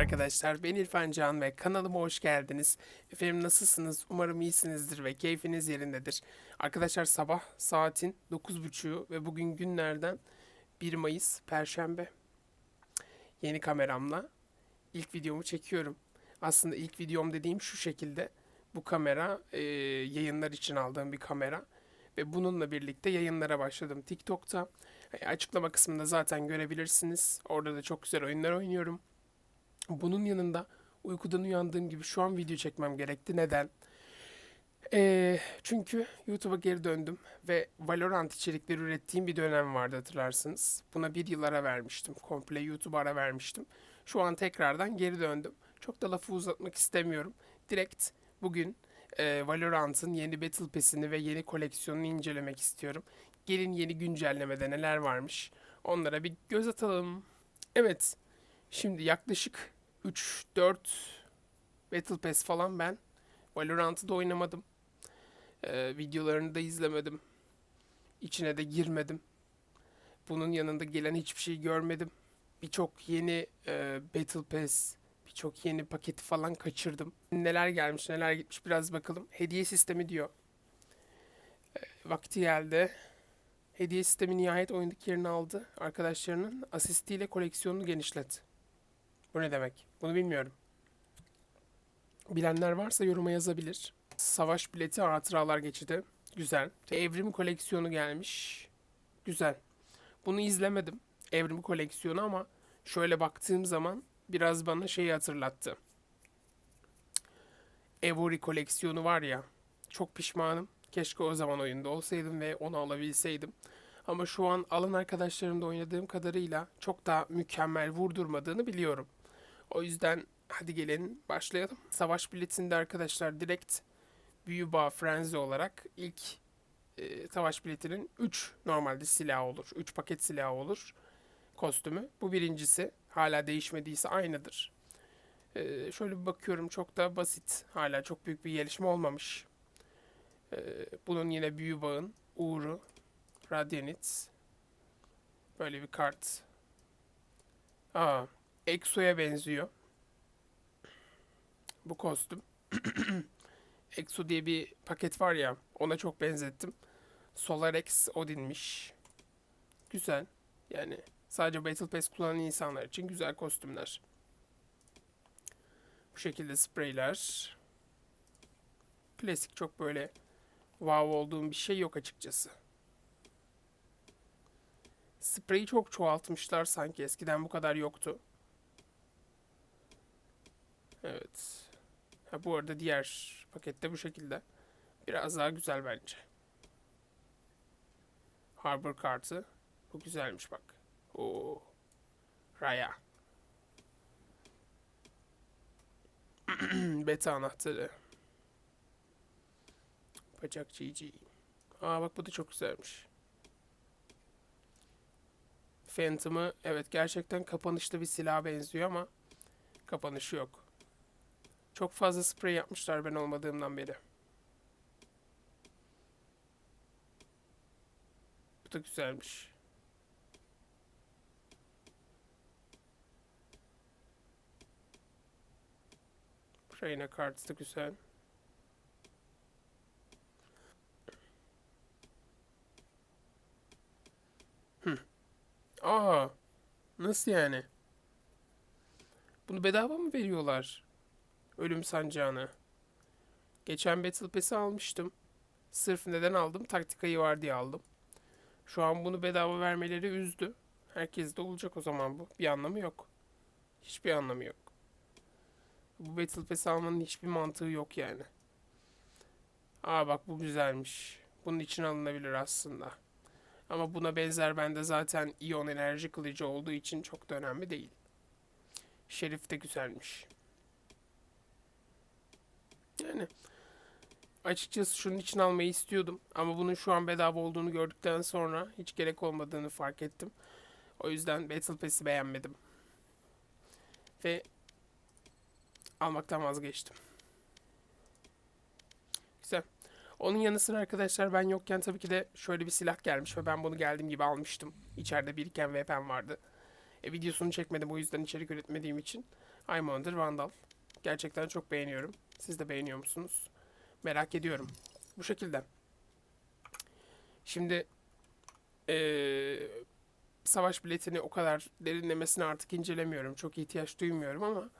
arkadaşlar. Ben İrfan Can ve kanalıma hoş geldiniz. Efendim nasılsınız? Umarım iyisinizdir ve keyfiniz yerindedir. Arkadaşlar sabah saatin 9.30'u ve bugün günlerden 1 Mayıs Perşembe. Yeni kameramla ilk videomu çekiyorum. Aslında ilk videom dediğim şu şekilde. Bu kamera e, yayınlar için aldığım bir kamera. Ve bununla birlikte yayınlara başladım TikTok'ta. E, Açıklama kısmında zaten görebilirsiniz. Orada da çok güzel oyunlar oynuyorum. Bunun yanında uykudan uyandığım gibi şu an video çekmem gerekti. Neden? Ee, çünkü YouTube'a geri döndüm ve Valorant içerikleri ürettiğim bir dönem vardı hatırlarsınız. Buna bir yıl ara vermiştim. Komple YouTube'a ara vermiştim. Şu an tekrardan geri döndüm. Çok da lafı uzatmak istemiyorum. Direkt bugün e, Valorant'ın yeni Battle Pass'ini ve yeni koleksiyonunu incelemek istiyorum. Gelin yeni güncellemede neler varmış. Onlara bir göz atalım. Evet. Şimdi yaklaşık 3-4 Battle Pass falan ben Valorant'ı da oynamadım. Ee, videolarını da izlemedim. İçine de girmedim. Bunun yanında gelen hiçbir şey görmedim. Birçok yeni e, Battle Pass, birçok yeni paketi falan kaçırdım. Neler gelmiş, neler gitmiş biraz bakalım. Hediye sistemi diyor. Ee, vakti geldi. Hediye sistemi nihayet oyundaki yerini aldı. Arkadaşlarının asistiyle koleksiyonunu genişlet. Bu ne demek? Bunu bilmiyorum. Bilenler varsa yoruma yazabilir. Savaş bileti hatıralar geçidi. Güzel. Evrim koleksiyonu gelmiş. Güzel. Bunu izlemedim. Evrim koleksiyonu ama şöyle baktığım zaman biraz bana şeyi hatırlattı. Evori koleksiyonu var ya. Çok pişmanım. Keşke o zaman oyunda olsaydım ve onu alabilseydim. Ama şu an alan arkadaşlarımda oynadığım kadarıyla çok daha mükemmel vurdurmadığını biliyorum. O yüzden hadi gelin başlayalım. Savaş biletinde arkadaşlar direkt büyü bağ frenzi olarak ilk e, savaş biletinin 3 normalde silahı olur. 3 paket silahı olur kostümü. Bu birincisi. Hala değişmediyse aynıdır. E, şöyle bir bakıyorum çok da basit. Hala çok büyük bir gelişme olmamış. E, bunun yine büyü bağın uğru Radianit. Böyle bir kart. Aa, Exo'ya benziyor. Bu kostüm. Exo diye bir paket var ya, ona çok benzettim. Solarex Odin'miş. Güzel. Yani sadece Battle Pass kullanan insanlar için güzel kostümler. Bu şekilde spreyler. Klasik çok böyle wow olduğum bir şey yok açıkçası. Spreyi çok çoğaltmışlar sanki. Eskiden bu kadar yoktu. Evet. Ha, bu arada diğer pakette bu şekilde. Biraz daha güzel bence. Harbor kartı. Bu güzelmiş bak. Oo. Raya. Beta anahtarı. Bacak GG. Aa bak bu da çok güzelmiş. Phantom'ı evet gerçekten kapanışlı bir silaha benziyor ama kapanışı yok. Çok fazla sprey yapmışlar ben olmadığımdan beri. Bu da güzelmiş. Reyna kartı da güzel. Aa, nasıl yani? Bunu bedava mı veriyorlar? Ölüm sancağını. Geçen Battle Pass'i almıştım. Sırf neden aldım? Taktikayı var diye aldım. Şu an bunu bedava vermeleri üzdü. Herkes de olacak o zaman bu. Bir anlamı yok. Hiçbir anlamı yok. Bu Battle Pass almanın hiçbir mantığı yok yani. Aa bak bu güzelmiş. Bunun için alınabilir aslında. Ama buna benzer bende zaten iyon enerji kılıcı olduğu için çok da önemli değil. Şerif de güzelmiş. Yani açıkçası şunun için almayı istiyordum. Ama bunun şu an bedava olduğunu gördükten sonra hiç gerek olmadığını fark ettim. O yüzden Battle Pass'i beğenmedim. Ve almaktan vazgeçtim. Güzel. Onun yanı sıra arkadaşlar ben yokken tabii ki de şöyle bir silah gelmiş ve ben bunu geldiğim gibi almıştım. İçeride biriken VPN vardı. E, videosunu çekmedim o yüzden içerik üretmediğim için. Highlander Vandal. Gerçekten çok beğeniyorum. Siz de beğeniyor musunuz? Merak ediyorum. Bu şekilde. Şimdi eee, savaş biletini o kadar derinlemesine artık incelemiyorum. Çok ihtiyaç duymuyorum ama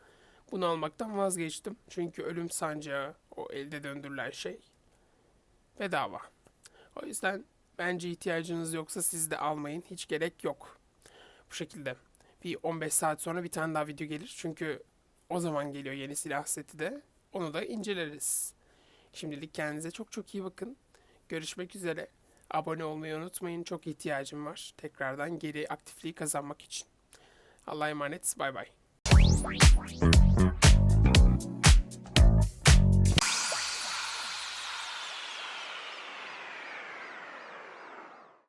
bunu almaktan vazgeçtim. Çünkü ölüm sancağı, o elde döndürülen şey bedava. O yüzden bence ihtiyacınız yoksa siz de almayın. Hiç gerek yok. Bu şekilde. Bir 15 saat sonra bir tane daha video gelir. Çünkü o zaman geliyor yeni silah seti de. Onu da inceleriz. Şimdilik kendinize çok çok iyi bakın. Görüşmek üzere. Abone olmayı unutmayın. Çok ihtiyacım var. Tekrardan geri aktifliği kazanmak için. Allah'a emanet. Bay bay.